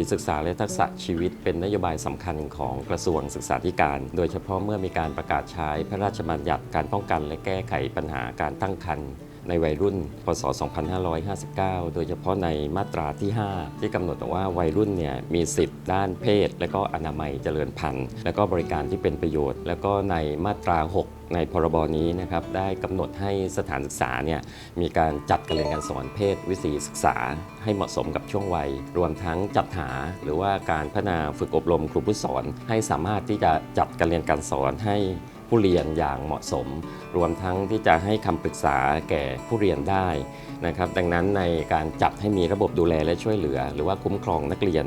ถีศึกษาและทักษะชีวิตเป็นนโยบายสำคัญของกระทรวงศึกษาธิการ โดยเฉพาะเมื่อมีการประกาศใช้พระราชบัญญัติการป้องกันและแก้ไขปัญหาการตั้งครรภ์ในวัยรุ่น พศ 2559 โดยเฉพาะในมาตราที่ 5 ที่กำหนดว่าวัยรุ่นเนี่ยมีสิทธิ์ด้านเพศ และก็อนามัยเจริญพันธุ์ และก็บริการที่เป็นประโยชน์ แล้วก็ในมาตรา 6 ในพรบนี้นะครับได้กำหนดให้สถานศึกษาเนี่ยมีการจัดการเรียนการสอนเพศวิถีศึกษา ให้เหมาะสมกับช่วงวัย รวมทั้งจัดหา หรือว่าการพัฒนาฝึกอบรมครูผู้สอน ให้สามารถที่จะจัดการเรียนการสอนให้ผู้เรียนอย่างเหมาะสม รวมทั้งที่จะให้คำปรึกษาแก่ผู้เรียนได้นะครับดังนั้นในการจัดให้มีระบบดูแลและช่วยเหลือ หรือว่าคุ้มครองนักเรียน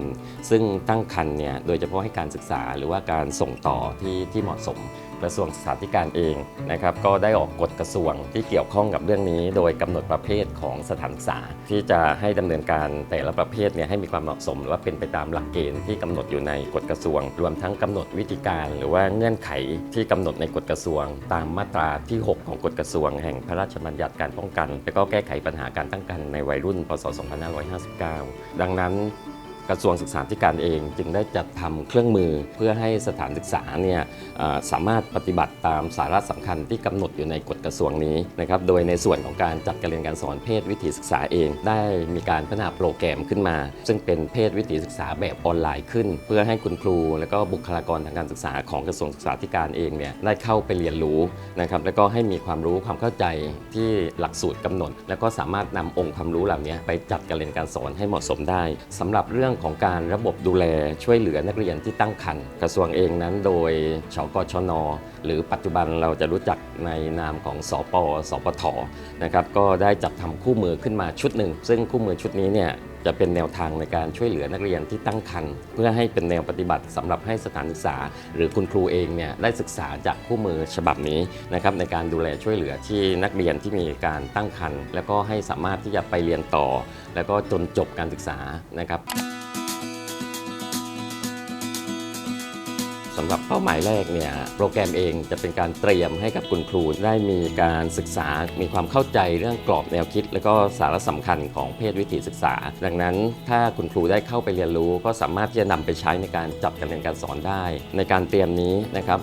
ซึ่งตั้งครรภ์เนี่ยโดยเฉพาะให้การศึกษาหรือว่าการส่งต่อที่ที่เหมาะสม กระทรวงศึกษาธิการเองนะครับก็ได้ออกกฎกระทรวงที่เกี่ยวข้องกับเรื่องนี้ โดยกำหนดประเภทของสถานศึกษา ที่จะให้ดำเนินการแต่ละประเภทเนี่ยให้มีความเหมาะสมหรือว่าเป็นไปตามหลักเกณฑ์ที่กำหนดอยู่ในกฎกระทรวง รวมทั้งกำหนดวิธีการ หรือว่าเงื่อนไขที่กำหนดในกฎกระทรวง ตามมาตราที่ 6 ของกฎกระทรวง แห่งพระราชบัญญัติการป้องกัน และก็แก้ไขปัญหาการตั้งครรภ์ในวัยรุ่นพศ 2559 ดังนั้น กระทรวงศึกษาธิการเองจึงได้จัดทำเครื่องมือเพื่อให้สถานศึกษาเนี่ยสามารถปฏิบัติตามสาระสำคัญที่กำหนดอยู่ในกฎกระทรวงนี้นะครับโดยในส่วนของการจัดการเรียนการสอนเพศวิถีศึกษาเอง ได้มีการพัฒนาโปรแกรมขึ้นมา ซึ่งเป็นเพศวิถีศึกษาแบบออนไลน์ขึ้น เพื่อให้คุณครู และก็บุคลากรทางการศึกษาของกระทรวงศึกษาธิการเองเนี่ยได้เข้าไปเรียนรู้นะครับแล้วก็ให้มีความรู้ความเข้าใจที่หลักสูตรกำหนด แล้วก็สามารถนำองค์ความรู้เหล่านี้ไปจัดการเรียนการสอนให้เหมาะสมได้สำหรับเรื่องของการระบบดูแลช่วยเหลือนักเรียนที่ตั้งครรภ์กระทรวงเองนั้นโดยชกชน หรือปัจจุบันเราจะรู้จักในนามของสปสปทนะครับก็ได้จัดทำคู่มือขึ้นมาชุดหนึ่ง ซึ่งคู่มือชุดนี้เนี่ยจะเป็นแนวทางในการช่วยเหลือนักเรียนที่ตั้งครรภ์เพื่อให้เป็นแนวปฏิบัติสำหรับให้สถานศึกษา หรือคุณครูเองเนี่ยได้ศึกษาจากคู่มือฉบับนี้นะครับในการดูแลช่วยเหลือที่นักเรียนที่มีการตั้งครรภ์แล้วก็ให้สามารถที่จะไปเรียนต่อ แล้วก็จนจบการศึกษานะครับ สำหรับเป้าหมายแรกเนี่ยโปรแกรมเองจะเป็นการเตรียมให้กับคุณครูได้มีการศึกษา มีความเข้าใจเรื่องกรอบแนวคิด และก็สาระสำคัญของเพศวิถีศึกษา ดังนั้นถ้าคุณครูได้เข้าไปเรียนรู้ ก็สามารถที่จะนำไปใช้ในการจัดการเรียนการสอนได้ ในการเตรียมนี้นะครับ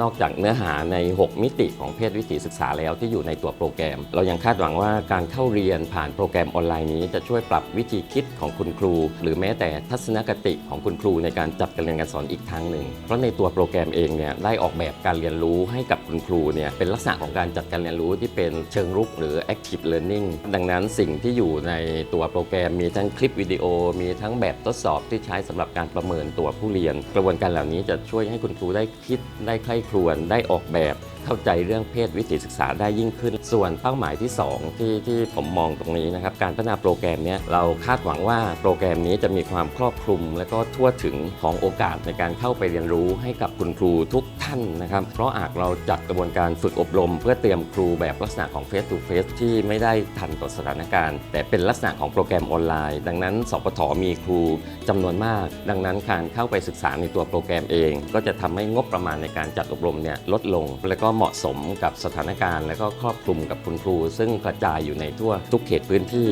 นอกจากเนื้อหาใน 6 มิติของเพศวิถีศึกษาแล้วที่อยู่ในตัวโปรแกรม เรายังคาดหวังว่าการเข้าเรียนผ่านโปรแกรมออนไลน์นี้ จะช่วยปรับวิธีคิดของคุณครู หรือแม้แต่ทัศนคติของคุณครูในการจัดการเรียนการสอนอีกทางหนึ่งเพราะในตัวโปรแกรมเองเนี่ยได้ออกแบบการเรียนรู้ให้กับคุณครูเนี่ยเป็นลักษณะของการจัดการเรียนรู้ที่เป็นเชิงรุกหรือ active learning ดังนั้นสิ่งที่อยู่ในตัวโปรแกรมมีทั้งคลิปวิดีโอ มีทั้งแบบทดสอบที่ใช้สำหรับการประเมินตัวผู้เรียน กระบวนการเหล่านี้จะช่วยให้คุณครูได้คิดได้ใคร่ครวญได้ออกแบบเข้าใจเรื่องเพศวิถีศึกษาได้ยิ่งขึ้น ส่วนเป้าหมายที่ 2 ที่ที่ผมมองตรงนี้นะครับการพัฒนาโปรแกรมเนี้ยเราคาดหวังว่าโปรแกรมนี้จะมีความครอบคลุม และก็ทั่วถึงของโอกาสในการเข้าไปเรียนรู้ให้กับคุณครูทุกท่านนะครับเพราะอาจเราจัดกระบวนการฝึกอบรม เพื่อเตรียมครูแบบลักษณะของ Face to Face ที่ไม่ได้ทันต่อสถานการณ์ แต่เป็นลักษณะของโปรแกรมออนไลน์ ดังนั้นสปทมีครูจำนวนมาก ดังนั้นการเข้าไปศึกษาในตัวโปรแกรมเอง ก็จะทำให้งบประมาณในการจัดอบรมเนี่ยลดลง และก็เหมาะสมกับสถานการณ์ และก็ครอบคลุมกับคุณครู ซึ่งกระจายอยู่ในทั่วทุกเขตพื้นที่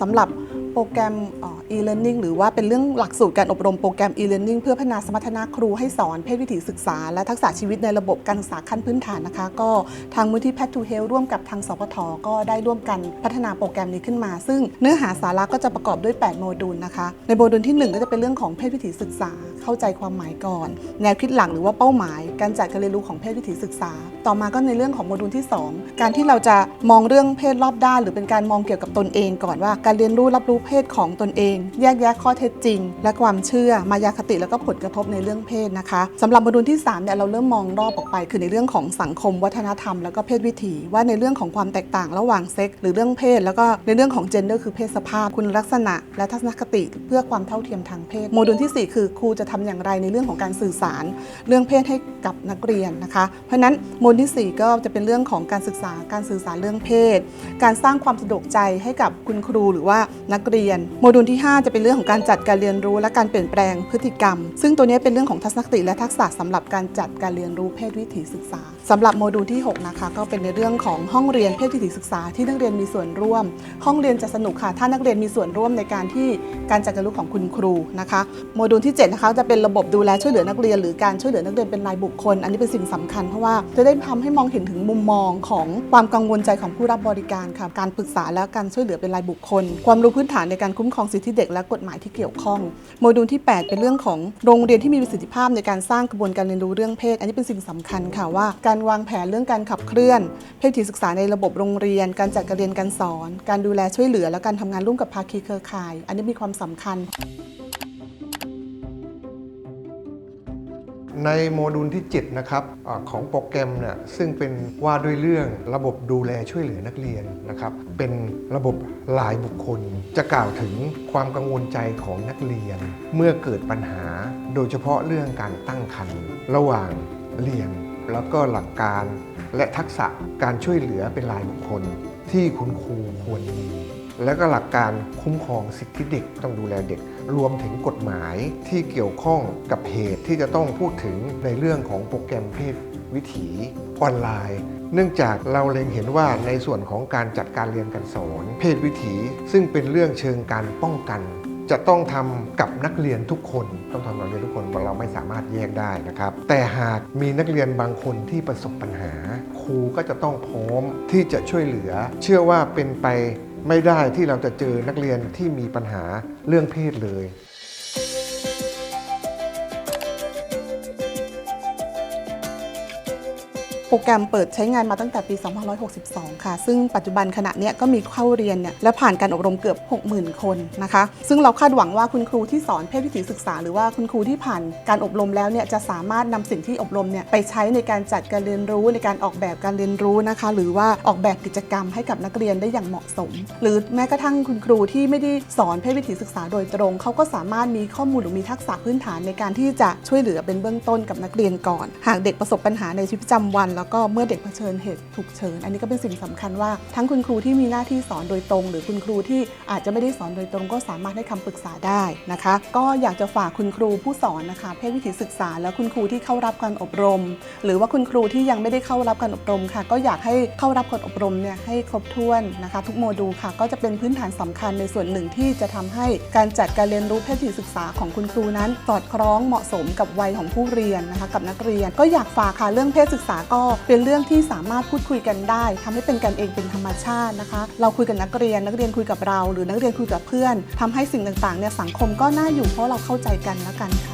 สำหรับ โปรแกรมอ่อ e-learning หรือว่าเป็นเรื่องหลักสูตรการอบรมโปรแกรม e-learning เพื่อพัฒนาสมรรถนะครูให้สอนเพศวิถีศึกษา และทักษะชีวิตในระบบการศึกษาขั้นพื้นฐานนะคะ ก็ทางมูลที่ Path to Health ร่วมกับทางสปทก็ได้ร่วมกันพัฒนาโปรแกรมนี้ขึ้นมา ซึ่งเนื้อหาสาระก็จะประกอบด้วย 8 โมดูลนะคะ ในโมดูลที่ 1 ก็จะเป็นเรื่องของเพศวิถีศึกษา เข้าใจความหมายก่อน แนวคิดหลักหรือว่าเป้าหมาย การจัดการเรียนรู้ของเพศวิถีศึกษา ต่อมาก็ในเรื่องของโมดูลที่ 2 การที่เราจะมองเรื่องเพศรอบด้าน หรือเป็นการมองเกี่ยวกับตนเองก่อนว่า การเรียนรู้รับรู้เพศของตนเอง แยกแยะข้อเท็จจริง และความเชื่อมายาคติแล้วก็ผลกระทบในเรื่องเพศนะคะสำหรับโมดูลที่3เนี่ยเราเริ่มมองรอบออกไป คือในเรื่องของสังคม วัฒนธรรม แล้วก็เพศวิถีว่าในเรื่องของความแตกต่างระหว่างเซ็กส์หรือเรื่องเพศ แล้วก็ในเรื่องของเจนเดอร์คือเพศสภาพ คุณลักษณะ และทัศนคติ เพื่อความเท่าเทียมทางเพศ โมดูลทีสี่4 คือครูจะททำอย่างไรในเรื่องของการสื่อสาร เรื่องเพศให้กับนักเรียนนะคะ เพราะนั้นโมดูลที่ 4 ก็จะเป็นเรื่องของการศึกษาการสื่อสารเรื่องเพศ การสร้างความสะดวกใจให้กับคุณครูหรือว่านักเรียน โมดูลที่ 5 จะเป็นเรื่องของการจัดการเรียนรู้และการเปลี่ยนแปลงพฤติกรรม ซึ่งตัวนี้เป็นเรื่องของทัศนคติและทักษะสำหรับการจัดการเรียนรู้เพศวิถีศึกษาสำหรับโมดูลที่6นะคะก็เป็นในเรื่องของห้องเรียนเพศวิถีศึกษาที่นักเรียนมีส่วนร่วม ห้องเรียนจะสนุกค่ะ ถ้านักเรียนมีส่วนร่วมในการที่การจัดการรู้ของคุณครูนะคะ โมดูลที่7นะคะจะเป็นระบบดูแลช่วยเหลือนักเรียน หรือการช่วยเหลือนักเรียนเป็นรายบุคคล อันนี้เป็นสิ่งสำคัญเพราะว่าจะได้ทำให้มองเห็นถึงมุมมองของความกังวลใจของผู้รับบริการค่ะการปรึกษาและการช่วยเหลือเป็นรายบุคคล ความรู้พื้นฐานในการคุ้มครองสิทธิเด็กและกฎหมายที่เกี่ยวข้อง โมดูลที่ 8 เป็นเรื่องของโรงเรียนที่มีประสิทธิภาพในการสร้างกระบวนการเรียนรู้เรื่องเพศ อันนี้เป็นสิ่งสำคัญค่ะว่า การวางแผนเรื่องการขับเคลื่อน เพศวิถีศึกษาในระบบโรงเรียน การจัดการเรียนการสอน การดูแลช่วยเหลือ และการทำงานร่วมกับภาคีเครือข่าย อันนี้มีความสำคัญ ในโมดูลที่ 7 นะครับอของโปรแกรมเนี่ยซึ่งเป็นว่าด้วยเรื่องระบบดูแลช่วยเหลือนักเรียนนะครับ เป็นระบบรายบุคคล จะกล่าวถึงความกังวลใจของนักเรียน เมื่อเกิดปัญหาโดยเฉพาะเรื่องการตั้งครรภ์ระหว่างเรียน แล้วก็หลักการ และทักษะการช่วยเหลือเป็นรายบุคคล ที่คุณครูควรมี และก็หลักการคุ้มครองสิทธิเด็กต้องดูแลเด็ก รวมถึงกฎหมายที่เกี่ยวข้องกับเหตุที่จะต้องพูดถึงในเรื่องของโปรแกรมเพศวิถีออนไลน์ เนื่องจากเราเล็งเห็นว่าในส่วนของการจัดการเรียนการสอน เพศวิถี ซึ่งเป็นเรื่องเชิงการป้องกัน จะต้องทำกับนักเรียนทุกคน ต้องทำกับนักเรียนทุกคนเราไม่สามารถแยกได้นะครับ แต่หากมีนักเรียนบางคนที่ประสบปัญหา ครูก็จะต้องพร้อมที่จะช่วยเหลือ เชื่อว่าเป็นไปไม่ได้ที่เราจะเจอนักเรียนที่มีปัญหาเรื่องเพศเลย รแกรมเปิดใช้งานมาตั้งแต่ปี 2562 ค่ะ ซึ่งปัจจุบันขณะนี้ก็มีเข้าเรียนเนี่ยและผ่านการอบรมเกือบ 60,000 คนนะคะ ซึ่งเราคาดหวังว่าคุณครูที่สอนเพศวิถีศึกษา หรือว่าคุณครูที่ผ่านการอบรมแล้วเนี่ยจะสามารถนำสิ่งที่อบรมเนี่ยไปใช้ในการจัดการเรียนรู้ในการออกแบบการเรียนรู้นะคะ หรือว่าออกแบบกิจกรรมให้กับนักเรียนได้อย่างเหมาะสม หรือแม้กระทั่งคุณครูที่ไม่ได้สอนเพศวิถีศึกษาโดยตรง เขาก็สามารถมีข้อมูลหรือมีทักษะพื้นฐานในการที่จะช่วยเหลือเป็นเบื้องต้นกับนักเรียนก่อน หากเด็กประสบปัญหาในชีวิตประจำวันแล้วก็เมื่อเด็กเผชิญเหตุฉุกเฉิน อันนี้ก็เป็นสิ่งสำคัญว่า ทั้งคุณครูที่มีหน้าที่สอนโดยตรง หรือคุณครูที่อาจจะไม่ได้สอนโดยตรงก็สามารถให้คำปรึกษาได้นะคะ ก็อยากจะฝากคุณครูผู้สอนนะคะ เพศวิถีศึกษา แล้วคุณครูที่เข้ารับการอบรม หรือว่าคุณครูที่ยังไม่ได้เข้ารับการอบรมค่ะ ก็อยากให้เข้ารับการอบรมเนี่ยให้ครบถ้วนนะคะ ทุกโมดูลค่ะ ก็จะเป็นพื้นฐานสำคัญในส่วนหนึ่งที่จะทำให้การจัดการเรียนรู้เพศวิถีศึกษาของคุณครูนั้นสอดคล้องเหมาะสมกับวัยของผู้เรียนนะคะ กับนักเรียน ก็อยากฝากค่ะเรื่องเพศศึกษาก็เป็นเรื่องที่สามารถพูดคุยกันได้ทำให้เป็นกันเองเป็นธรรมชาตินะคะ เราคุยกับนักเรียนนักเรียนคุยกับเรา หรือนักเรียนคุยกับเพื่อนทำให้สิ่งต่างๆเนี่ยสังคมก็น่าอยู่เพราะเราเข้าใจกันและกันค่ะ